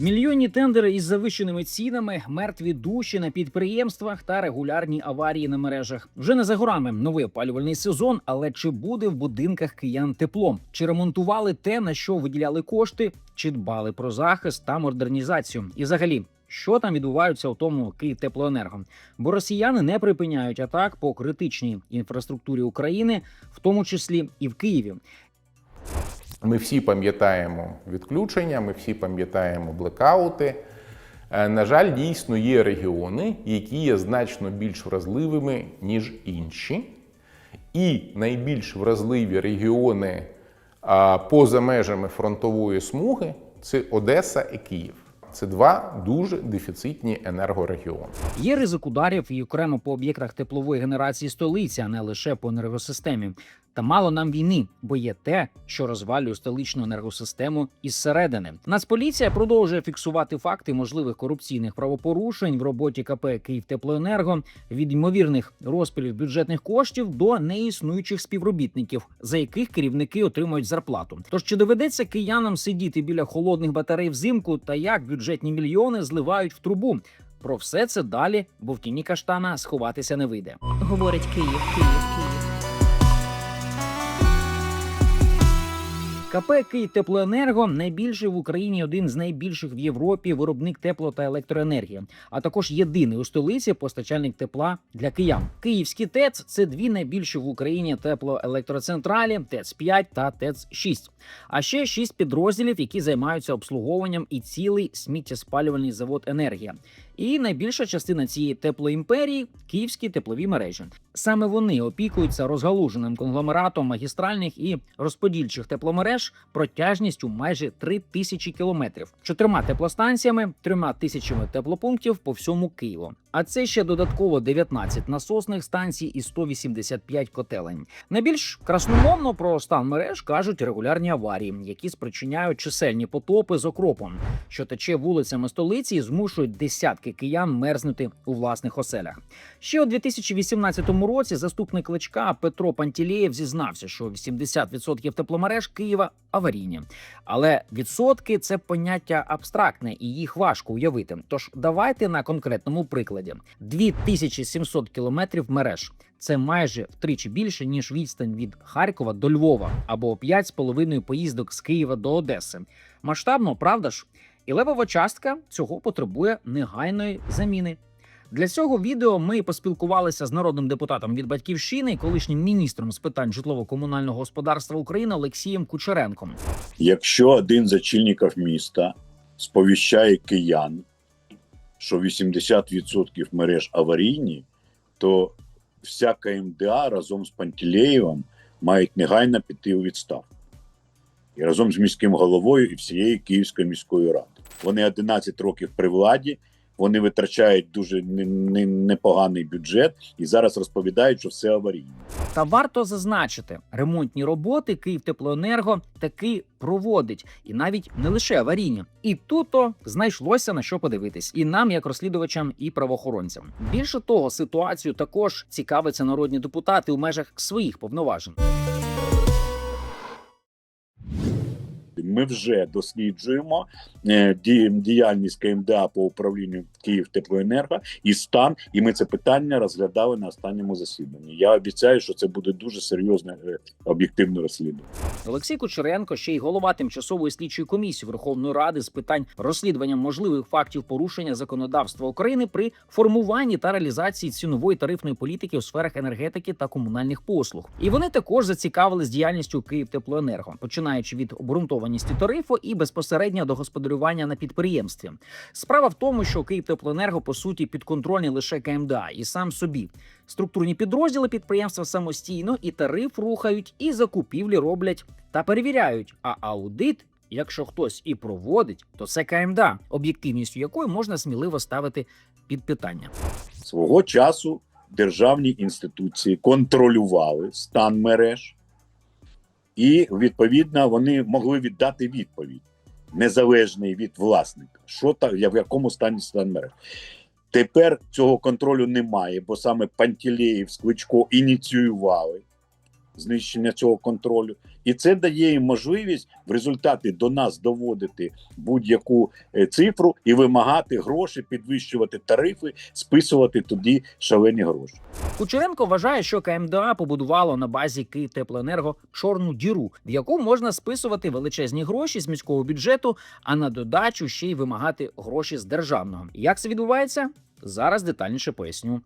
Мільйонні тендери із завищеними цінами, мертві душі на підприємствах та регулярні аварії на мережах. Вже не за горами новий опалювальний сезон. Але чи буде в будинках киян тепло? Чи ремонтували те, на що виділяли кошти, чи дбали про захист та модернізацію? І взагалі. Що там відбувається у тому Київтеплоенерго? Бо росіяни не припиняють атак по критичній інфраструктурі України, в тому числі і в Києві. Ми всі пам'ятаємо відключення, ми всі пам'ятаємо блекаути. Е, На жаль, дійсно є регіони, які є значно більш вразливими, ніж інші. І найбільш вразливі регіони а, поза межами фронтової смуги це Одеса і Київ. Це два дуже дефіцитні енергорегіони. Є ризик ударів і окремо по об'єктах теплової генерації столиці, а не лише по енергосистемі. Та мало нам війни, бо є те, що розвалює столичну енергосистему із середини. Нацполіція продовжує фіксувати факти можливих корупційних правопорушень в роботі КП «Київтеплоенерго» від ймовірних розпилів бюджетних коштів до неіснуючих співробітників, за яких керівники отримують зарплату. Тож чи доведеться киянам сидіти біля холодних батарей взимку та як бюджетні мільйони зливають в трубу? Про все це далі, бо в тіні каштана сховатися не вийде. Говорить Київ, Київ, Київ. КП «Київтеплоенерго» найбільший в Україні, один з найбільших в Європі виробник тепло та електроенергії, а також єдиний у столиці постачальник тепла для киян. Київські ТЕЦ це дві найбільші в Україні теплоелектроцентралі ТЕЦ 5 та ТЕЦ 6 а ще шість підрозділів, які займаються обслуговуванням і цілий сміттєспалювальний завод енергія. І найбільша частина цієї теплоімперії київські теплові мережі. Саме вони опікуються розгалуженим конгломератом магістральних і розподільчих тепломереж протяжністю майже 3 тисячі кілометрів, чотирма теплостанціями, трьома тисячами теплопунктів по всьому Києву. А це ще додатково 19 насосних станцій і 185 котелень. Найбільш красномовно про стан мереж кажуть регулярні аварії, які спричиняють чисельні потопи з окропом, що тече вулицями столиці і змушують десятки киян мерзнути у власних оселях. Ще у 2018 році заступник кличка Петро Пантілеєв зізнався, що 80% тепломереж Києва аварійні. Але відсотки це поняття абстрактне і їх важко уявити. Тож давайте на конкретному прикладі: 2700 кілометрів мереж. Це майже втричі більше ніж відстань від Харкова до Львова або 5,5 поїздок з Києва до Одеси. Масштабно, правда ж? І левова частка цього потребує негайної заміни. Для цього відео ми поспілкувалися з народним депутатом від батьківщини, колишнім міністром з питань житлово-комунального господарства України Олексієм Кучеренком. Якщо один з очільників міста сповіщає киян, що 80% мереж аварійні, то вся КМДА разом з Пантелеєвим мають негайно піти у відставку. І разом з міським головою і всією Київської міської ради. Вони 11 років при владі, вони витрачають дуже не- не- непоганий бюджет і зараз розповідають, що все аварійно. Та варто зазначити, ремонтні роботи Київтеплоенерго таки проводить, і навіть не лише аварійні. І тут знайшлося на що подивитись, і нам, як розслідувачам, і правоохоронцям. Більше того, ситуацію також цікавиться народні депутати у межах своїх повноважень. Ми вже досліджуємо е, діяльність КМДА по управлінню Київтеплоенерго і стан, і ми це питання розглядали на останньому засіданні. Я обіцяю, що це буде дуже серйозне е, об'єктивне розслідування. Олексій Кучеренко, ще й голова тимчасової слідчої комісії Верховної Ради з питань розслідування можливих фактів порушення законодавства України при формуванні та реалізації цінової тарифної політики у сферах енергетики та комунальних послуг. І вони також зацікавились діяльністю Київтеплоенерго, починаючи від обґрунтованості тарифу і безпосередньо до господарювання на підприємстві. Справа в тому, що Київтеплоенерго по суті підконтрольний лише КМДА і сам собі. Структурні підрозділи підприємства самостійно і тариф рухають, і закупівлі роблять та перевіряють. А аудит, якщо хтось і проводить, то це КМДА, об'єктивністю якої можна сміливо ставити під питання. Свого часу державні інституції контролювали стан мереж, і відповідно вони могли віддати відповідь незалежний від власника, що та в якому стані стан мереж. Тепер цього контролю немає, бо саме Пантелеєв з Кличко ініціювали знищення цього контролю, і це дає їм можливість в результаті до нас доводити будь-яку е, цифру і вимагати гроші, підвищувати тарифи, списувати тоді шалені гроші. Кучеренко вважає, що КМДА побудувало на базі Київтеплоенерго чорну діру, в яку можна списувати величезні гроші з міського бюджету, а на додачу ще й вимагати гроші з державного. Як це відбувається? Зараз детальніше поясню.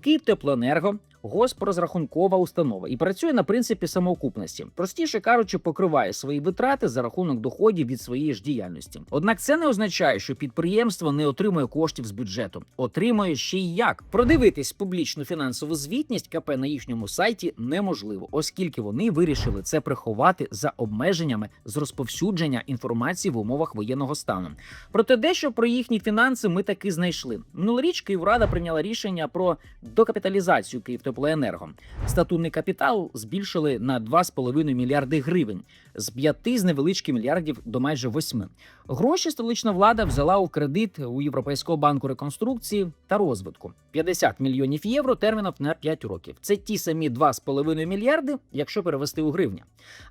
Київтеплоенерго госпрозрахункова установа і працює на принципі самоокупності, простіше кажучи, покриває свої витрати за рахунок доходів від своєї ж діяльності. Однак це не означає, що підприємство не отримує коштів з бюджету, отримує ще й як. Продивитись публічну фінансову звітність КП на їхньому сайті неможливо, оскільки вони вирішили це приховати за обмеженнями з розповсюдження інформації в умовах воєнного стану. Проте дещо про їхні фінанси ми таки знайшли. Минулоріч Київрада прийняла рішення про докапіталізацію Київтеплоенерго. Статутний капітал збільшили на 2,5 мільярди гривень з 5 з невеличким мільярдів до майже 8. Гроші столична влада взяла у кредит у Європейського банку реконструкції та розвитку 50 мільйонів євро терміном на 5 років. Це ті самі 2,5 мільярди, якщо перевести у гривні.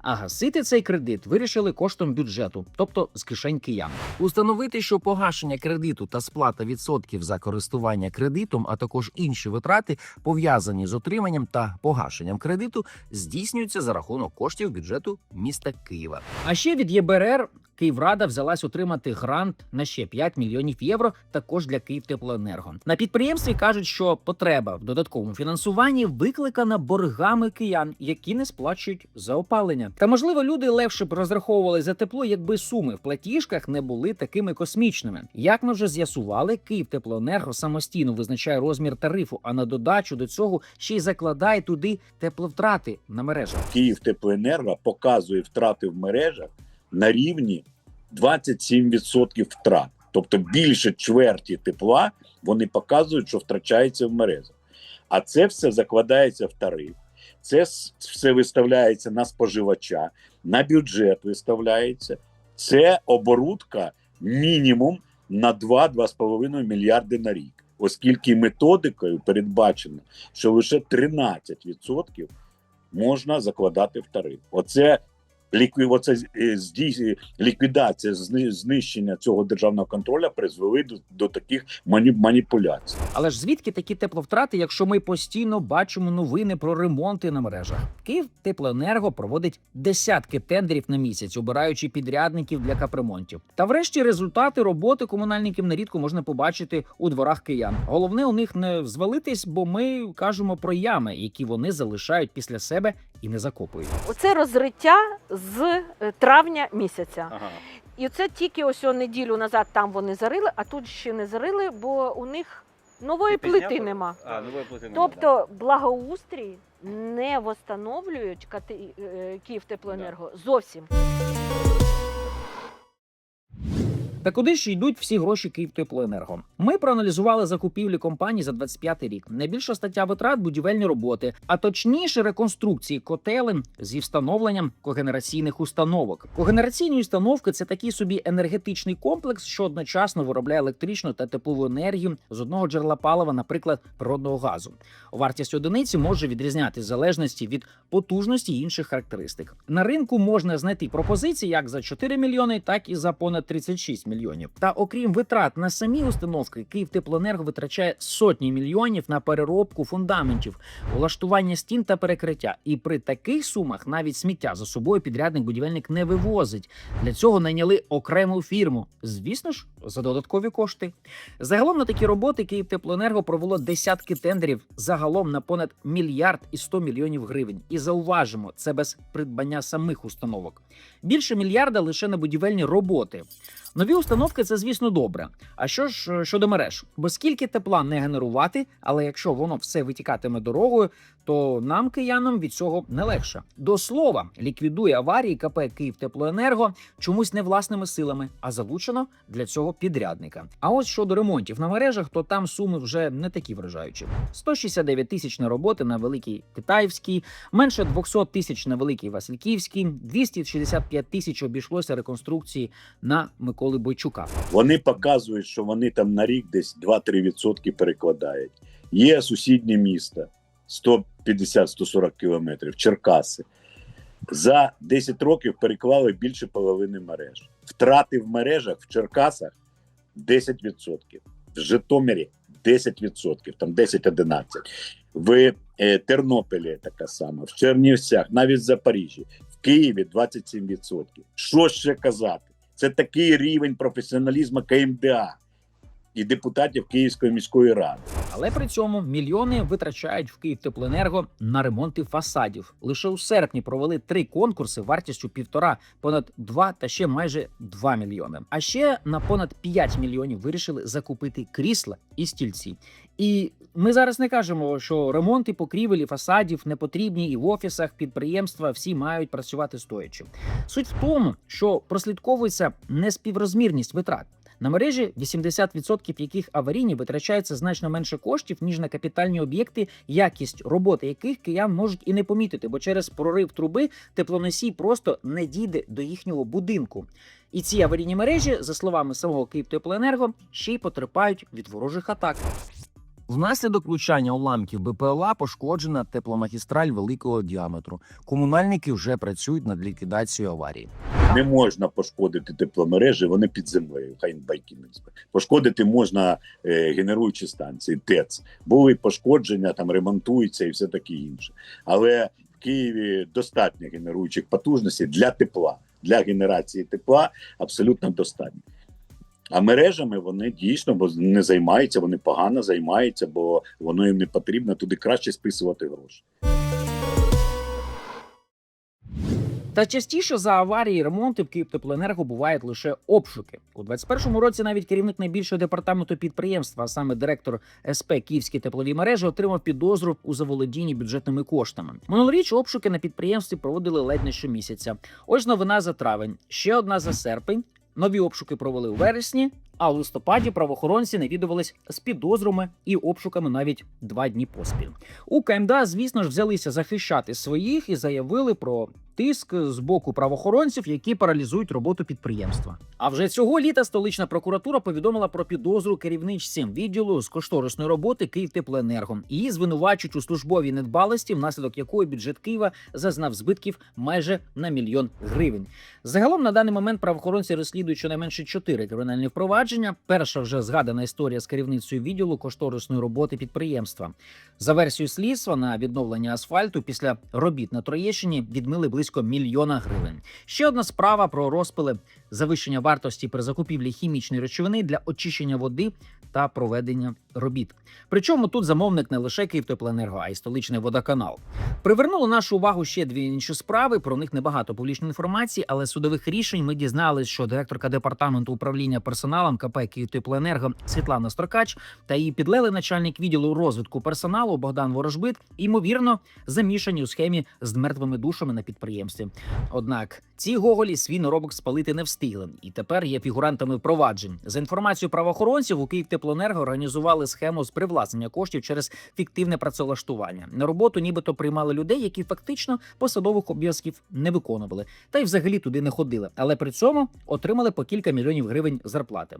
А гасити цей кредит вирішили коштом бюджету, тобто з кишень киян. Установити, що погашення кредиту та сплата відсотків за користування кредитом, а також інші витрати, пов'язані з отриманням та погашенням кредиту, здійснюються за рахунок коштів бюджету міста Києва. А ще від ЄБРР Київрада взялась отримати грант на ще 5 мільйонів євро, також для Київтеплоенерго. На підприємстві кажуть, що потреба в додатковому фінансуванні викликана боргами киян, які не сплачують за опалення. Та можливо, люди легше б розраховували за тепло, якби суми в платіжках не були такими космічними. Як ми вже з'ясували, Київтеплоенерго самостійно визначає розмір тарифу, а на додачу до цього ще й закладає туди тепловтрати на мережах. Київтеплоенерго показує втрати в мережах на рівні 27% втрат. Тобто більше чверті тепла вони показують, що втрачається в мережах. А це все закладається в тариф, це все виставляється на споживача, на бюджет виставляється. Це оборудка мінімум на 2-2,5 мільярди на рік, оскільки методикою передбачено, що лише 13% можна закладати в тариф. Оце лікві... оце е, ліквідація зни- знищення цього державного контролю призвели до, до таких мані... маніпуляцій. Але ж звідки такі тепловтрати, якщо ми постійно бачимо новини про ремонти на мережах? Київ теплоенерго проводить десятки тендерів на місяць, обираючи підрядників для капремонтів. Та врешті результати роботи комунальників нерідко можна побачити у дворах киян. Головне у них не звалитись, бо ми кажемо про ями, які вони залишають після себе і не закопують. Оце розриття з е, травня місяця. І це тільки ось о неділю назад там вони зарили, а тут ще не зарили, бо у них нової плити нема. А, нової плити нема. Тобто благоустрій не встановлюють е, Київтеплоенерго зовсім. Та куди ж йдуть всі гроші Київтеплоенерго? Ми проаналізували закупівлі компаній за 25 рік. Найбільша стаття витрат будівельні роботи, а точніше реконструкції котелень зі встановленням когенераційних установок. Когенераційні установки це такий собі енергетичний комплекс, що одночасно виробляє електричну та теплову енергію з одного джерела палива, наприклад, природного газу. Вартість одиниці може відрізнятися в залежності від потужності інших характеристик. На ринку можна знайти пропозиції як за 4 мільйони, так і за понад 36 мільйонів. Та окрім витрат на самі установки, Київтеплоенерго витрачає сотні мільйонів на переробку фундаментів, влаштування стін та перекриття. І при таких сумах навіть сміття за собою підрядник будівельник не вивозить. Для цього найняли окрему фірму. Звісно ж, за додаткові кошти. Загалом на такі роботи Київтеплоенерго провело десятки тендерів загалом на понад мільярд і 100 мільйонів гривень. І зауважимо, це без придбання самих установок. Більше мільярда лише на будівельні роботи. Нові установки це, звісно, добре. А що ж е, щодо мереж? Бо скільки тепла не генерувати, але якщо воно все витікатиме дорогою, то нам, киянам, від цього не легше. До слова, ліквідує аварії КП «Київтеплоенерго» чомусь не власними силами, а залучено для цього підрядника. А ось щодо ремонтів на мережах, то там суми вже не такі вражаючі: 169 тисяч на роботи на Великій Китаївській, менше 200 тисяч на Великій Васильківській, 265 тисяч обійшлося реконструкції на Миколи Бойчука. Вони показують, що вони там на рік десь 2-3% перекладають. Є сусідні міста, 150-140 кілометрів, Черкаси. За 10 років переклали більше половини мереж. Втрати в мережах в Черкасах 10%. В Житомирі 10%, там 10-11%. В е, Тернополі така сама, в Чернівцях, навіть в Запоріжжі, в Києві 27%. Що ще казати? Це такий рівень професіоналізму КМДА і депутатів Київської міської ради. Але при цьому мільйони витрачають в Київтеплоенерго на ремонти фасадів. Лише у серпні провели три конкурси вартістю півтора, понад два та ще майже 2 мільйони. А ще на понад 5 мільйонів вирішили закупити крісла і стільці. І ми зараз не кажемо, що ремонти покрівель і фасадів не потрібні і в офісах підприємства всі мають працювати стоячи. Суть в тому, що прослідковується неспіврозмірність витрат. На мережі 80% яких аварійні витрачається значно менше коштів ніж на капітальні об'єкти, якість роботи яких киян можуть і не помітити, бо через прорив труби теплоносій просто не дійде до їхнього будинку. І ці аварійні мережі, за словами самого Київтеплоенерго, ще й потерпають від ворожих атак. Внаслідок влучання уламків БПЛА пошкоджена тепломагістраль великого діаметру. Комунальники вже працюють над ліквідацією аварії. Не можна пошкодити тепломережі, вони під землею. Хай байки не. Пошкодити можна е, генеруючі станції, ТЕЦ. Були пошкодження, там ремонтуються і все таке інше. Але в Києві достатньо генеруючих потужностей для тепла, для генерації тепла абсолютно достатньо. А мережами вони дійсно бо не займаються, вони погано займаються, бо воно їм не потрібно туди краще списувати гроші. Та частіше за аварії ремонти в Київтеплоенерго бувають лише обшуки. У 21-му році навіть керівник найбільшого департаменту підприємства, а саме директор СП Київські теплові мережі, отримав підозру у заволодінні бюджетними коштами. Минулоріч обшуки на підприємстві проводили ледь не щомісяця. Ось новина за травень, ще одна за серпень. Нові обшуки провели у вересні, а у листопаді правоохоронці навідувались з підозрами і обшуками навіть два дні поспіль. У КМДА, звісно ж, взялися захищати своїх і заявили про тиск з боку правоохоронців, які паралізують роботу підприємства. А вже цього літа столична прокуратура повідомила про підозру керівничці відділу з кошторисної роботи Київтеплоенерго. Її звинувачують у службовій недбалості, внаслідок якої бюджет Києва зазнав збитків майже на мільйон гривень. Загалом на даний момент правоохоронці розслідують щонайменше чотири кримінальні впровадження. Перша вже згадана історія з керівницею відділу кошторисної роботи підприємства. За версією слідства на відновлення асфальту після робіт на Троєщині відмили близько мільйона гривень. Ще одна справа про розпили завищення вартості при закупівлі хімічної речовини для очищення води та проведення робіт. Причому тут замовник не лише Київтеплоенерго, а й столичний водоканал. Привернуло нашу увагу ще дві інші справи. Про них небагато публічної інформації, але судових рішень ми дізналися, що директорка департаменту управління персоналом КП Київтеплоенерго Світлана Строкач та її підлеглий начальник відділу розвитку персоналу Богдан Ворожбит ймовірно замішані у схемі з мертвими душами на підприємстві. Однак ці гоголі свій наробок спалити не встигли, і тепер є фігурантами проваджень. За інформацією правоохоронців, у Київтеплоенерго організували схему з привласнення коштів через фіктивне працевлаштування. На роботу нібито приймали людей, які фактично посадових обов'язків не виконували, та й взагалі туди не ходили. Але при цьому отримали по кілька мільйонів гривень зарплати.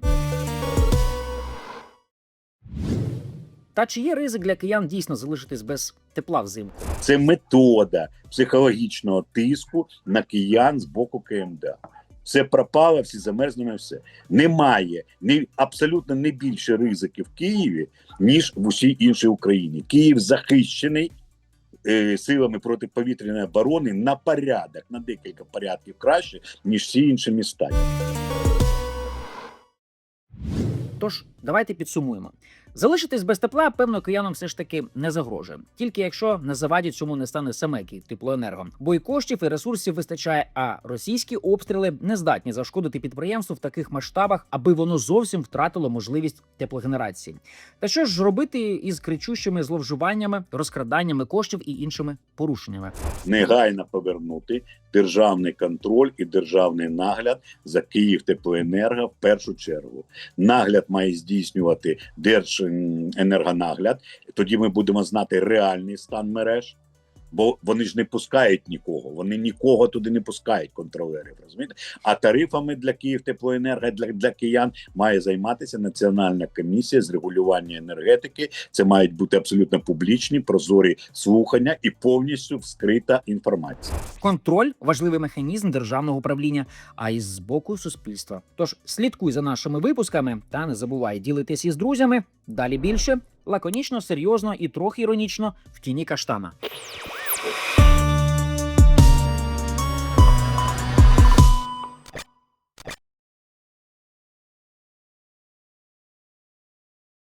Та чи є ризик для киян дійсно залишитись без тепла взимку? Це метода психологічного тиску на киян з боку КМДА. Все пропало, всі замерзнули, все. Немає ні, абсолютно не більше ризиків в Києві, ніж в усій іншій Україні. Київ захищений е, силами протиповітряної оборони на порядок, на декілька порядків краще, ніж всі інші міста. Тож давайте підсумуємо. Залишитись без тепла, певно, киянам все ж таки не загрожує, тільки якщо на заваді цьому не стане саме Київтеплоенерго. Бо і коштів, і ресурсів вистачає. А російські обстріли не здатні зашкодити підприємству в таких масштабах, аби воно зовсім втратило можливість теплогенерації. Та що ж робити із кричущими зловживаннями, розкраданнями коштів і іншими порушеннями? Негайно повернути державний контроль і державний нагляд за Київтеплоенерго в першу чергу. Нагляд має здійснювати Держенергонагляд. Тоді ми будемо знати реальний стан мереж. Бо вони ж не пускають нікого, вони нікого туди не пускають, контролерів. Розумієте? А тарифами для Київтеплоенерго для, для киян має займатися Національна комісія з регулювання енергетики. Це мають бути абсолютно публічні, прозорі слухання і повністю вскрита інформація. Контроль важливий механізм державного управління, а із з боку суспільства. Тож слідкуй за нашими випусками та не забувай ділитись із друзями. Далі більше лаконічно, серйозно і трохи іронічно в тіні каштана.